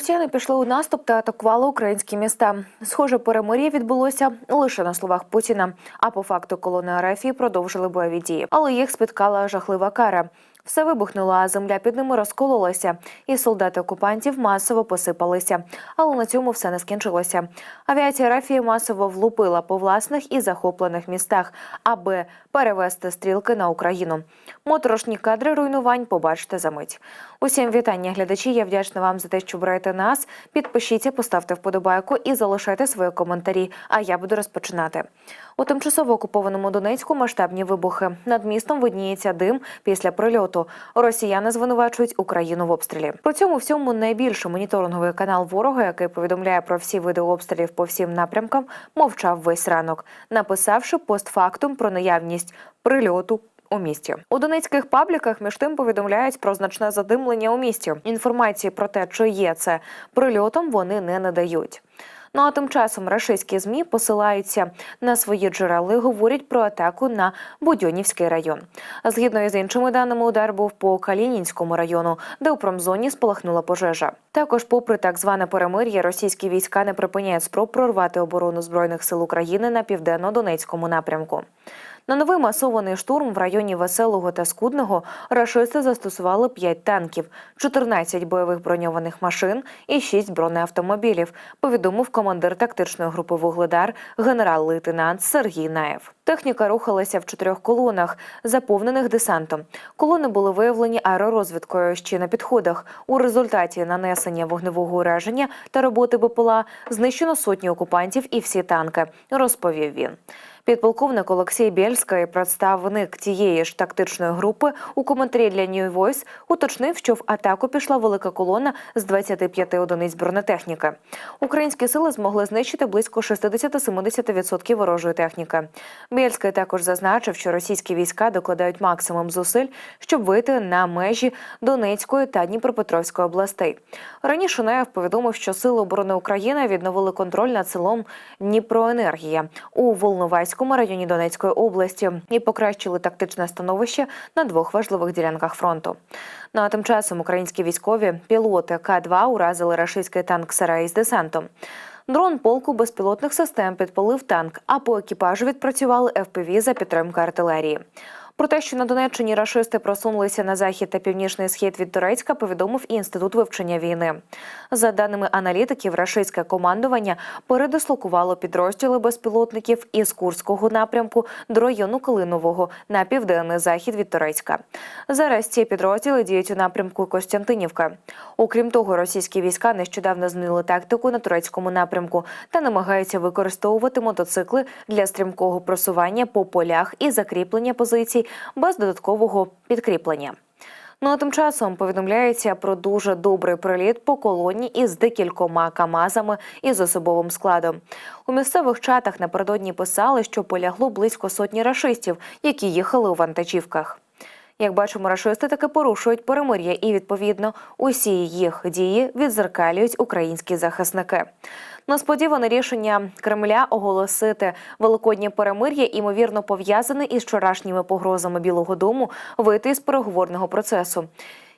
Росіяни пішли у наступ та атакували українські міста. Схоже, перемир'я відбулося лише на словах Путіна. А по факту колони Арафії продовжили бойові дії. Але їх спіткала жахлива кара. Все вибухнуло, а земля під ними розкололася, і солдати окупантів масово посипалися. Але на цьому все не скінчилося. Авіація Рафії масово влупила по власних і захоплених містах, аби перевести стрілки на Україну. Моторошні кадри руйнувань побачите за мить. Усім вітання, глядачі. Я вдячна вам за те, що берете нас. Підпишіться, поставте вподобайку і залишайте свої коментарі. А я буду розпочинати. У тимчасово окупованому Донецьку масштабні вибухи. Над містом видніється дим після прильоту. Росіяни звинувачують Україну в обстрілі. При цьому всьому найбільший моніторинговий канал ворога, який повідомляє про всі види обстрілів по всім напрямкам, мовчав весь ранок, написавши постфактум про наявність прильоту. У місті у донецьких пабліках між тим повідомляють про значне задимлення у місті. Інформації про те, чи є це прильотом, вони не надають. Ну а тим часом рашистські змі посилаються на свої джерела і говорять про атаку на Будьонівський район. Згідно із іншими даними, удар був по Калінінському району, де у промзоні спалахнула пожежа. Також, попри так зване перемир'я, російські війська не припиняють спроб прорвати оборону збройних сил України на південно-донецькому напрямку. На новий масований штурм в районі Веселого та Скудного рашисти застосували 5 танків, 14 бойових броньованих машин і 6 бронеавтомобілів. Повідомив командир тактичної групи Вугледар генерал-лейтенант Сергій Наєв. Техніка рухалася в чотирьох колонах, заповнених десантом. Колони були виявлені аеророзвідкою ще на підходах. У результаті нанесення вогневого ураження та роботи БПЛА знищено сотні окупантів і всі танки, розповів він. Підполковник Олексій Бєльський, представник тієї ж тактичної групи, у коментарі для New Voice уточнив, що в атаку пішла велика колона з 25 одиниць бронетехніки. Українські сили змогли знищити близько 60-70% ворожої техніки. Бєльський також зазначив, що російські війська докладають максимум зусиль, щоб вийти на межі Донецької та Дніпропетровської областей. Раніше Наєв повідомив, що сили оборони України відновили контроль над селом Дніпроенергія у Волноваському районі Донецької області і покращили тактичне становище на двох важливих ділянках фронту. Ну а тим часом українські військові пілоти К-2 уразили рашистський танк Сарай з десантом. Дрон полку безпілотних систем підпалив танк, а по екіпажу відпрацювали ФПВ за підтримки артилерії. Про те, що на Донеччині рашисти просунулися на захід та північний схід від Турецька, повідомив і інститут вивчення війни. За даними аналітиків, рашистське командування передислокувало підрозділи безпілотників із Курського напрямку до району Калинового на південний захід від Турецька. Зараз ці підрозділи діють у напрямку Костянтинівка. Окрім того, російські війська нещодавно змінили тактику на турецькому напрямку та намагаються використовувати мотоцикли для стрімкого просування по полях і закріплення позицій без додаткового підкріплення. Ну а тим часом повідомляється про дуже добрий приліт по колоні із декількома камазами із особовим складом. У місцевих чатах напередодні писали, що полягло близько сотні рашистів, які їхали у вантажівках. Як бачимо, рашисти таки порушують перемир'я, і відповідно усі їх дії відзеркалюють українські захисники. Несподіване рішення Кремля оголосити великоднє перемир'я імовірно пов'язане із вчорашніми погрозами Білого Дому вийти з переговорного процесу.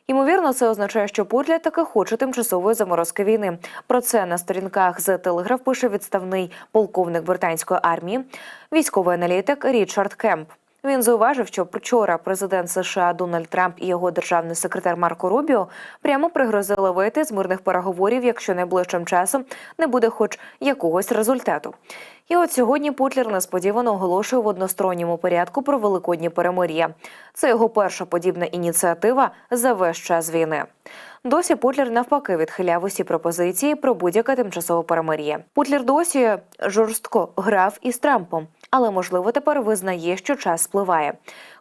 Ймовірно, це означає, що Путля таки хоче тимчасової заморозки війни. Про це на сторінках з Телеграф пише відставний полковник британської армії, військовий аналітик Річард Кемп. Він зауважив, що вчора президент США Дональд Трамп і його державний секретар Марко Рубіо прямо пригрозили вийти з мирних переговорів, якщо найближчим часом не буде хоч якогось результату. І от сьогодні Путлер несподівано оголошує в односторонньому порядку про великодні перемир'я. Це його перша подібна ініціатива за весь час війни. Досі Путлер навпаки відхиляв усі пропозиції про будь-яке тимчасове перемир'я. Путлер досі жорстко грав із Трампом, але можливо тепер визнає, що час спливає.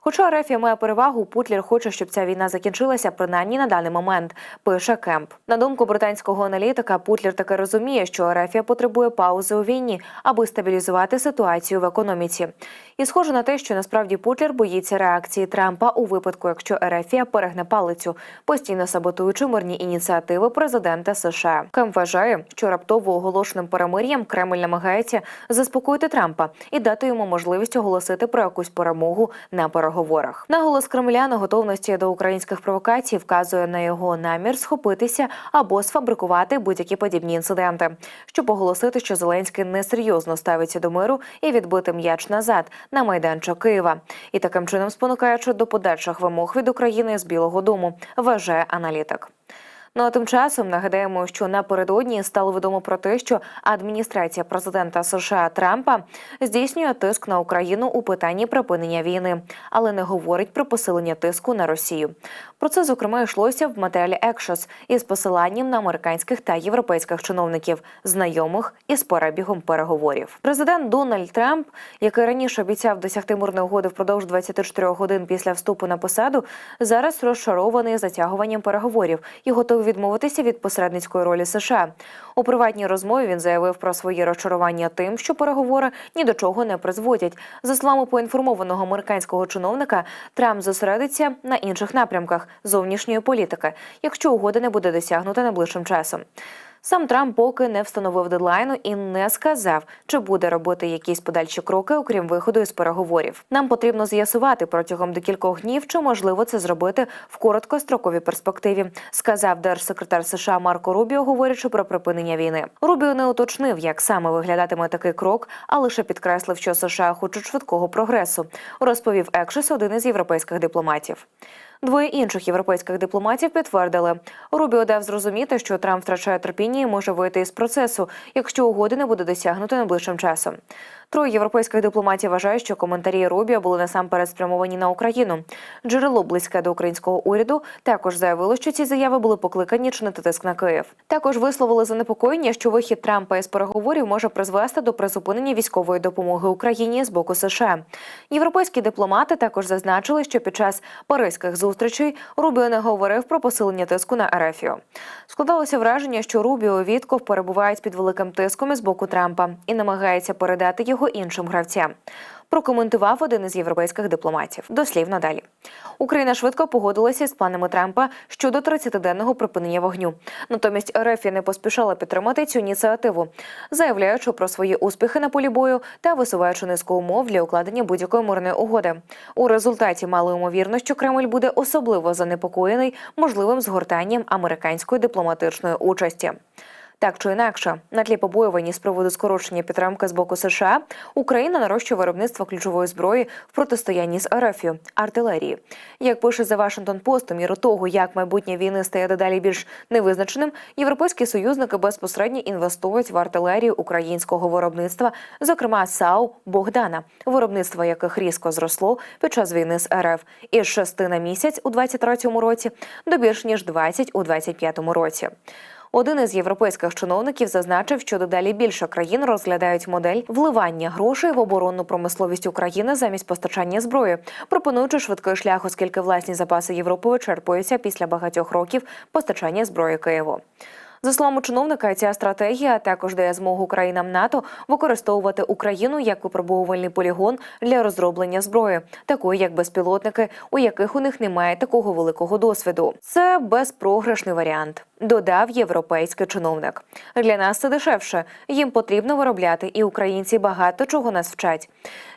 Хоча Рефія має перевагу, Путлер хоче, щоб ця війна закінчилася принаймні на даний момент. Пише Кемп. На думку британського аналітика, Путлер таки розуміє, що Рефія потребує паузи у війні, аби стабілізувати ситуацію в економіці. І схоже на те, що насправді Путлер боїться реакції Трампа у випадку, якщо Ерефія перегне палицю, постійно саботуючи мирні ініціативи президента США. Кемп вважає, що раптово оголошеним перемир'ям Кремль намагається заспокоїти Трампа і дати йому можливість оголосити про якусь перемогу на переговорах. Наголос Кремля на готовності до українських провокацій вказує на його намір схопитися або сфабрикувати будь-які подібні інциденти, щоб оголосити, що Зеленський несерйозно ставиться до миру і відбити м'яч назад на майданчик Києва, і таким чином спонукаючи до подальших вимог від України з Білого Дому, вважає аналітик. Ну а тим часом нагадаємо, що напередодні стало відомо про те, що адміністрація президента США Трампа здійснює тиск на Україну у питанні припинення війни, але не говорить про посилення тиску на Росію. Про це зокрема йшлося в матеріалі Екшос із посиланням на американських та європейських чиновників, знайомих із перебігом переговорів. Президент Дональд Трамп, який раніше обіцяв досягти мирної угоди впродовж 24 годин після вступу на посаду, зараз розчарований затягуванням переговорів і готовий відмовитися від посередницької ролі США. У приватній розмові він заявив про свої розчарування тим, що переговори ні до чого не призводять. За словами поінформованого американського чиновника, Трамп зосередиться на інших напрямках зовнішньої політики, якщо угода не буде досягнута найближчим часом. Сам Трамп поки не встановив дедлайну і не сказав, чи буде робити якісь подальші кроки, окрім виходу із переговорів. Нам потрібно з'ясувати протягом декількох днів, чи можливо це зробити в короткостроковій перспективі, сказав держсекретар США Марко Рубіо, говорячи про припинення війни. Рубіо не уточнив, як саме виглядатиме такий крок, а лише підкреслив, що США хочуть швидкого прогресу. Розповів Екшес, один із європейських дипломатів. Двоє інших європейських дипломатів підтвердили, Рубіо дав зрозуміти, що Трамп втрачає терпіння і може вийти із процесу, якщо угоди не буде досягнуто найближчим часом. Троє європейських дипломатів вважають, що коментарі Рубіо були насамперед спрямовані на Україну. Джерело близьке до українського уряду також заявило, що ці заяви були покликані чинити тиск на Київ. Також висловили занепокоєння, що вихід Трампа із переговорів може призвести до призупинення військової допомоги Україні з боку США. Європейські дипломати також зазначили, що під час паризьких зустрічей Рубіо не говорив про посилення тиску на Ерефію. Складалося враження, що Рубіо Вітков перебувають під великим тиском із боку Трампа і намагається передати його іншим гравцям. Прокоментував один із європейських дипломатів. Дослівно далі. Україна швидко погодилася з планами Трампа щодо 30-денного припинення вогню. Натомість РФ не поспішала підтримати цю ініціативу, заявляючи про свої успіхи на полі бою та висуваючи низку умов для укладення будь-якої мирної угоди. У результаті мало ймовірно, що Кремль буде особливо занепокоєний можливим згортанням американської дипломатичної участі. Так чи інакше, на тлі побоювані з приводу скорочення підтримки з боку США, Україна нарощує виробництво ключової зброї в протистоянні з РФ – артилерії. Як пише за Вашингтон Пост, у міру того, як майбутнє війни стає дедалі більш невизначеним, європейські союзники безпосередньо інвестують в артилерію українського виробництва, зокрема САУ Богдана, виробництво яких різко зросло під час війни з РФ із 6 на місяць у 23-му році до більш ніж 20 у 25-му році. Один із європейських чиновників зазначив, що дедалі більше країн розглядають модель вливання грошей в оборонну промисловість України замість постачання зброї, пропонуючи швидкий шлях, оскільки власні запаси Європи вичерпуються після багатьох років постачання зброї Києву. За словами чиновника, ця стратегія також дає змогу країнам НАТО використовувати Україну як випробовувальний полігон для розроблення зброї, такої як безпілотники, у яких у них немає такого великого досвіду. Це безпрограшний варіант. Додав європейський чиновник. Для нас це дешевше. Їм потрібно виробляти, і українці багато чого нас вчать.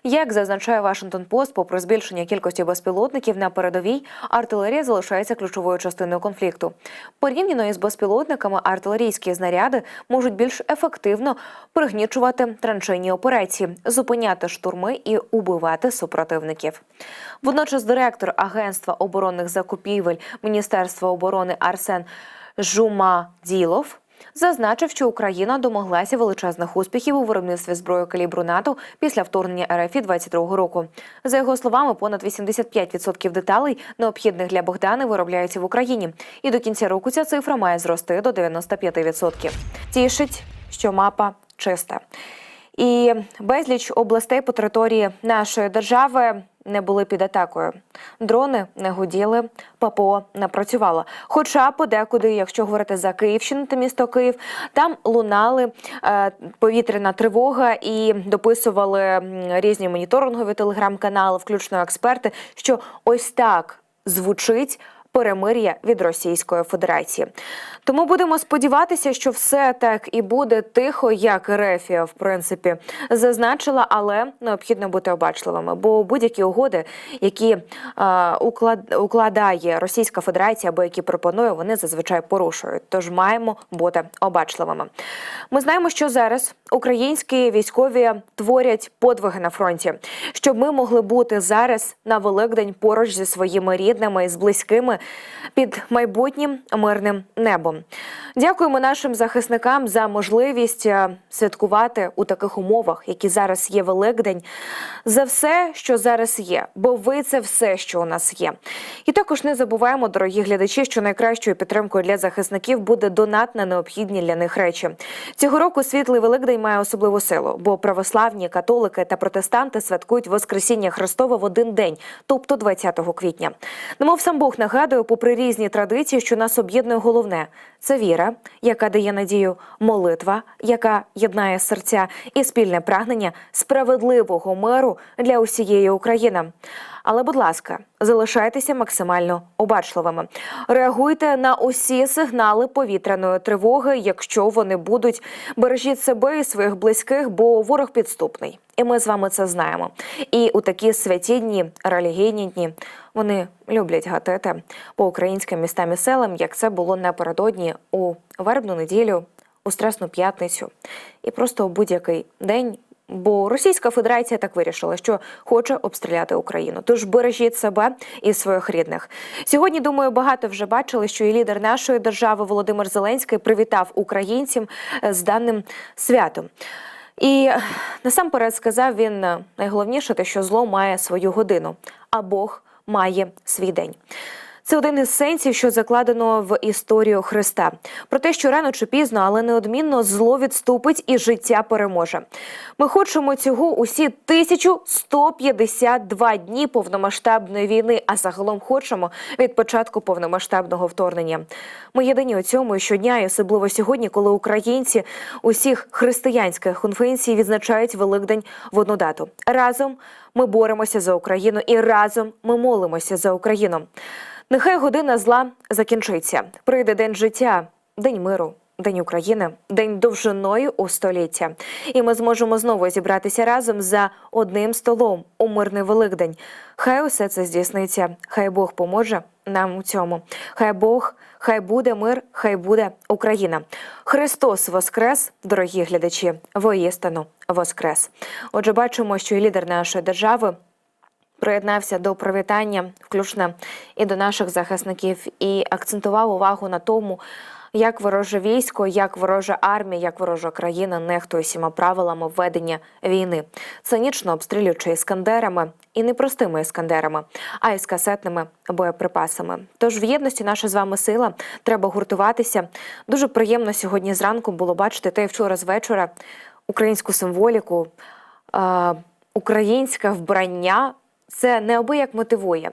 Як зазначає Вашингтон Пост, попри збільшення кількості безпілотників на передовій, артилерія залишається ключовою частиною конфлікту. Порівняно із безпілотниками, артилерійські знаряди можуть більш ефективно пригнічувати траншейні операції, зупиняти штурми і убивати супротивників. Водночас, директор Агентства оборонних закупівель Міністерства оборони Арсен Жумаділов Зазначив, що Україна домоглася величезних успіхів у виробництві зброї калібру НАТО після вторгнення РФ 22 року. За його словами, понад 85% деталей, необхідних для Богдани, виробляються в Україні, і до кінця року ця цифра має зрости до 95%. Тішить, що мапа чиста. І безліч областей по території нашої держави не були під атакою. Дрони не гуділи, ППО не працювало. Хоча подекуди, якщо говорити за Київщину та місто Київ, там лунали е, повітряна тривога і дописували різні моніторингові телеграм-канали, включно експерти, що ось так звучить перемир'я від Російської Федерації. Тому будемо сподіватися, що все так і буде тихо, як Рефія, в принципі, зазначила, але необхідно бути обачливими, бо будь-які угоди, які е, уклад, укладає Російська Федерація або які пропонує, вони зазвичай порушують. Тож маємо бути обачливими. Ми знаємо, що зараз українські військові творять подвиги на фронті, щоб ми могли бути зараз на Великдень поруч зі своїми рідними і з близькими під майбутнім мирним небом. Дякуємо нашим захисникам за можливість е, святкувати у таких умовах, які зараз є Великдень, за все, що зараз є, бо ви це все, що у нас є. І також не забуваємо, дорогі глядачі, що найкращою підтримкою для захисників буде донат на необхідні для них речі. Цього року світлий Великдень має особливу силу, бо православні, католики та протестанти святкують Воскресіння Христове в один день, тобто 20 квітня. Немов сам Бог нагадує, попри різні традиції, що нас об'єднує головне це віра, яка дає надію, молитва, яка єднає серця, і спільне прагнення справедливого миру для усієї України. Але, будь ласка, залишайтеся максимально обачливими. Реагуйте на усі сигнали повітряної тривоги, якщо вони будуть. Бережіть себе і своїх близьких, бо ворог підступний. І ми з вами це знаємо. І у такі святі дні, релігійні дні, вони люблять гатити по українським містам і селам, як це було напередодні у вербну неділю, у Страсну п'ятницю, і просто у будь-який день. Бо Російська Федерація так вирішила, що хоче обстріляти Україну. Тож бережіть себе і своїх рідних. Сьогодні думаю, багато вже бачили, що і лідер нашої держави Володимир Зеленський привітав українців з даним святом. І насамперед сказав він е, найголовніше, те, що зло має свою годину, а Бог має свій день. Це один із сенсів, що закладено в історію Христа. Про те, що рано чи пізно, але неодмінно зло відступить і життя переможе. Ми хочемо цього усі 1152 дні повномасштабної війни, а загалом хочемо від початку повномасштабного вторгнення. Ми єдині у цьому щодня, і особливо сьогодні, коли українці усіх християнських конфесій відзначають Великдень в одну дату. Разом ми боремося за Україну і разом ми молимося за Україну. Нехай година зла закінчиться. Прийде день життя, день миру, день України, день довжиною у століття. І ми зможемо знову зібратися разом за одним столом у мирний Великдень. Хай усе це здійсниться. Хай Бог поможе нам у цьому. Хай Бог, хай буде мир, хай буде Україна. Христос Воскрес, дорогі глядачі, воістину Воскрес. Отже, бачимо, що і лідер нашої держави приєднався до привітання, включно і до наших захисників, і акцентував увагу на тому, як вороже військо, як ворожа армія, як ворожа країна нехтує всіма правилами ведення війни, цинічно обстрілюючи іскандерами і не простими іскандерами, а й з касетними боєприпасами. Тож в єдності наша з вами сила треба гуртуватися. Дуже приємно сьогодні зранку було бачити та й вчора з вечора українську символіку, е- українське вбрання це неабияк мотивує.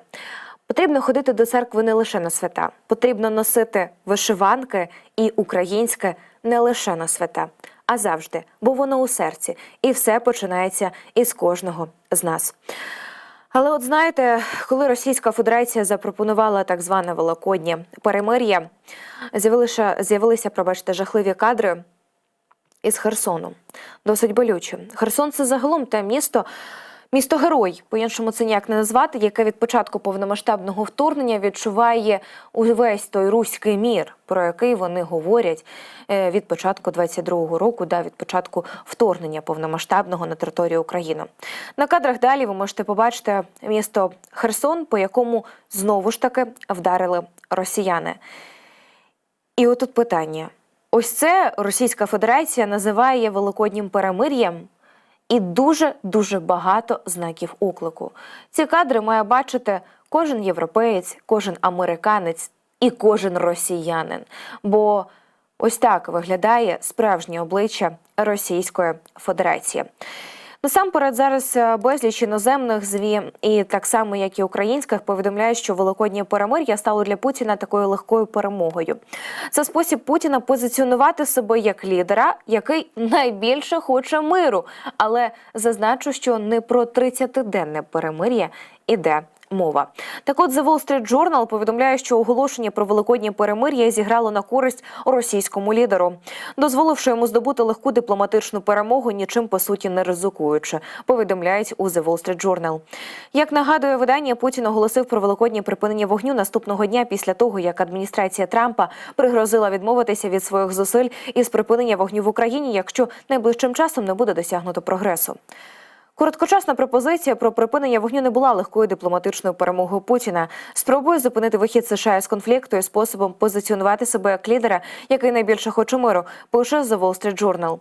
Потрібно ходити до церкви не лише на свята, потрібно носити вишиванки і українське не лише на свята, а завжди, бо воно у серці, і все починається із кожного з нас. Але от знаєте, коли Російська Федерація запропонувала так зване Великоднє перемир'я, з'явилися, з'явилися, пробачте, жахливі кадри із Херсону. Досить болюче. Херсон це загалом те місто. Місто герой, по-іншому це ніяк не назвати, яке від початку повномасштабного вторгнення відчуває увесь той руський мір, про який вони говорять е, від початку 22-го року, да, від початку вторгнення повномасштабного на територію України. На кадрах далі ви можете побачити місто Херсон, по якому знову ж таки вдарили росіяни. І отут питання: ось це Російська Федерація називає великоднім перемир'ям і дуже дуже багато знаків оклику. Ці кадри має бачити кожен європеєць, кожен американець і кожен росіянин. Бо ось так виглядає справжнє обличчя Російської Федерації. Насамперед, зараз е, безліч іноземних зві, і так само як і українських, повідомляють, що великоднє перемир'я стало для Путіна такою легкою перемогою. Це спосіб Путіна позиціонувати себе як лідера, який найбільше хоче миру. Але зазначу, що не про 30-денне перемир'я іде мова. Так от The Wall Street Journal повідомляє, що оголошення про великоднє перемир'я зіграло на користь російському лідеру, дозволивши йому здобути легку дипломатичну перемогу, нічим по суті не ризикуючи. Повідомляють у The Wall Street Journal. Як нагадує видання, Путін оголосив про великоднє припинення вогню наступного дня після того, як адміністрація Трампа пригрозила відмовитися від своїх зусиль із припинення вогню в Україні, якщо найближчим часом не буде досягнуто прогресу. Короткочасна пропозиція про припинення вогню не була легкою дипломатичною перемогою Путіна. Спробує зупинити вихід США з конфлікту і способом позиціонувати себе як лідера, який найбільше хоче миру. Пише The Wall Street Journal.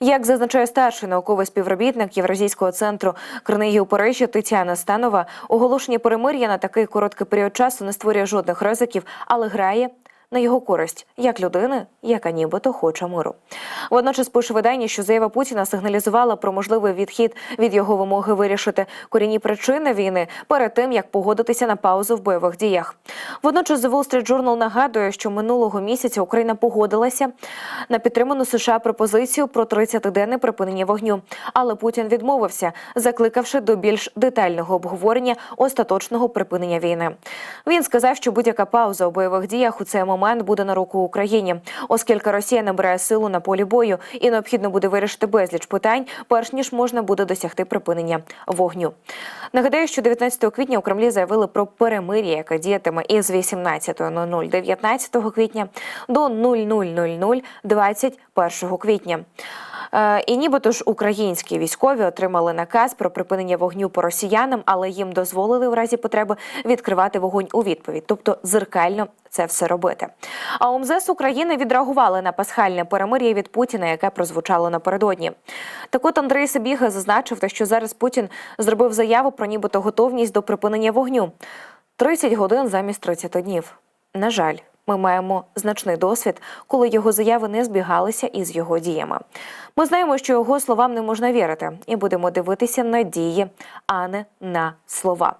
Як зазначає старший науковий співробітник Євразійського центру книги у Парижі Тетяна Станова, оголошення перемир'я на такий короткий період часу не створює жодних ризиків, але грає на його користь як людини, яка нібито хоче миру. Водночас пише видання, що заява Путіна сигналізувала про можливий відхід від його вимоги вирішити корінні причини війни перед тим, як погодитися на паузу в бойових діях. Водночас The Wall Street Journal нагадує, що минулого місяця Україна погодилася на підтриману США пропозицію про 30-денне припинення вогню, але Путін відмовився, закликавши до більш детального обговорення остаточного припинення війни. Він сказав, що будь-яка пауза у бойових діях у цей момент буде на руку Україні, оскільки Росія набирає силу на полі бою і необхідно буде вирішити безліч питань, перш ніж можна буде досягти припинення вогню. Нагадаю, що 19 квітня у Кремлі заявили про перемир'я, яке діятиме із 18.00 19 квітня до 00.00 21 квітня. Е, І нібито ж українські військові отримали наказ про припинення вогню по росіянам, але їм дозволили в разі потреби відкривати вогонь у відповідь, тобто зеркально це все робити. А у МЗС України відреагували на пасхальне перемир'я від Путіна, яке прозвучало напередодні. Так от Андрій Сабіга зазначив, що зараз Путін зробив заяву про нібито готовність до припинення вогню 30 годин замість 30 днів. На жаль. Ми маємо значний досвід, коли його заяви не збігалися із його діями. Ми знаємо, що його словам не можна вірити, і будемо дивитися на дії, а не на слова.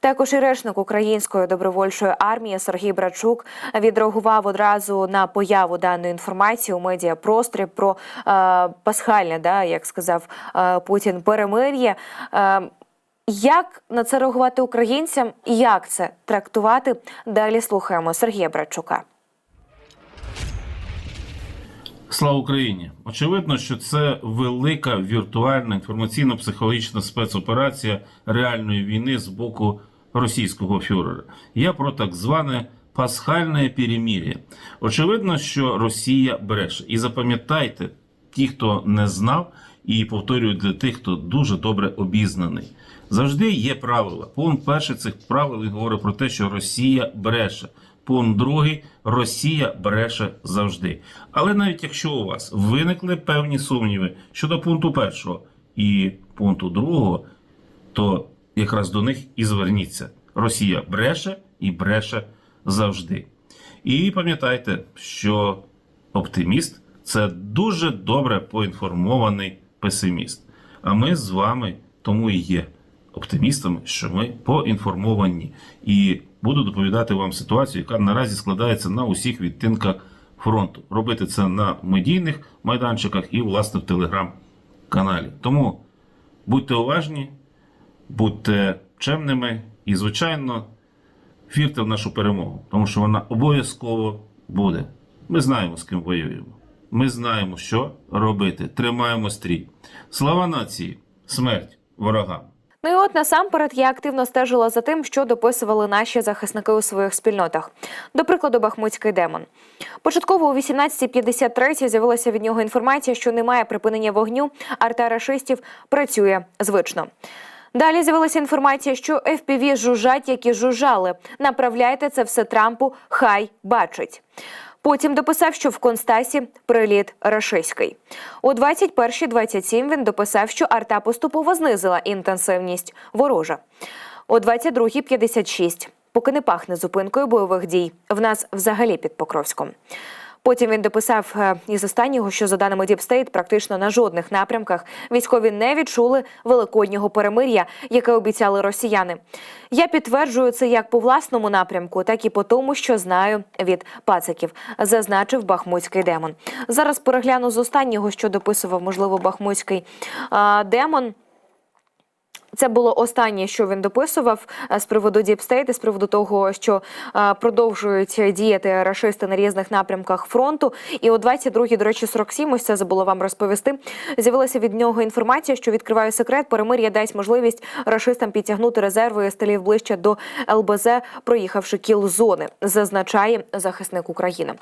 Також і речник української добровольчої армії Сергій Брачук відреагував одразу на появу даної інформації у медіапросторі про е, пасхальне, да, як сказав е, Путін, перемир'я. Е, як на це реагувати українцям? і Як це трактувати? Далі слухаємо Сергія Братчука. Слава Україні! Очевидно, що це велика віртуальна інформаційно-психологічна спецоперація реальної війни з боку російського фюрера. Я про так зване пасхальне перемір'я. Очевидно, що Росія бреше. І запам'ятайте, ті, хто не знав, і повторюю для тих, хто дуже добре обізнаний. Завжди є правила. Пункт перший цих правил він говорить про те, що Росія бреше. Пункт другий Росія бреше завжди. Але навіть якщо у вас виникли певні сумніви щодо пункту першого і пункту другого, то якраз до них і зверніться. Росія бреше і бреше завжди. І пам'ятайте, що оптиміст це дуже добре поінформований песиміст. А ми з вами тому і є оптимістами, що ми поінформовані. І буду доповідати вам ситуацію, яка наразі складається на усіх відтинках фронту. Робити це на медійних майданчиках і, власне, в телеграм-каналі. Тому будьте уважні, будьте чемними і, звичайно, вірте в нашу перемогу, тому що вона обов'язково буде. Ми знаємо, з ким воюємо. Ми знаємо, що робити. Тримаємо стрій. Слава нації, смерть ворогам. Ну і от насамперед я активно стежила за тим, що дописували наші захисники у своїх спільнотах. До прикладу, Бахмутський демон. Початково о 18.53 з'явилася від нього інформація, що немає припинення вогню, арта рашистів працює звично. Далі з'явилася інформація, що FPV жужжать, які жужжали. Направляйте це все Трампу, хай бачить. Потім дописав, що в Констасі приліт рашиський. У 21.27 він дописав, що арта поступово знизила інтенсивність ворожа. О 22.56 поки не пахне зупинкою бойових дій. В нас взагалі під Покровськом. Потім він дописав е, із останнього, що за даними State, практично на жодних напрямках військові не відчули великоднього перемир'я, яке обіцяли росіяни. Я підтверджую це як по власному напрямку, так і по тому, що знаю від пациків, зазначив Бахмутський демон. Зараз перегляну з останнього, що дописував, можливо, Бахмутський демон. Це було останнє, що він дописував е, з приводу Діпстейт, з приводу того, що е, продовжують діяти рашисти на різних напрямках фронту. І о 22-й, до речі, 47, ось це забула вам розповісти. З'явилася від нього інформація, що відкриває секрет. Перемир'я дасть можливість рашистам підтягнути резерви стилів ближче до ЛБЗ, проїхавши кіл зони, зазначає захисник України.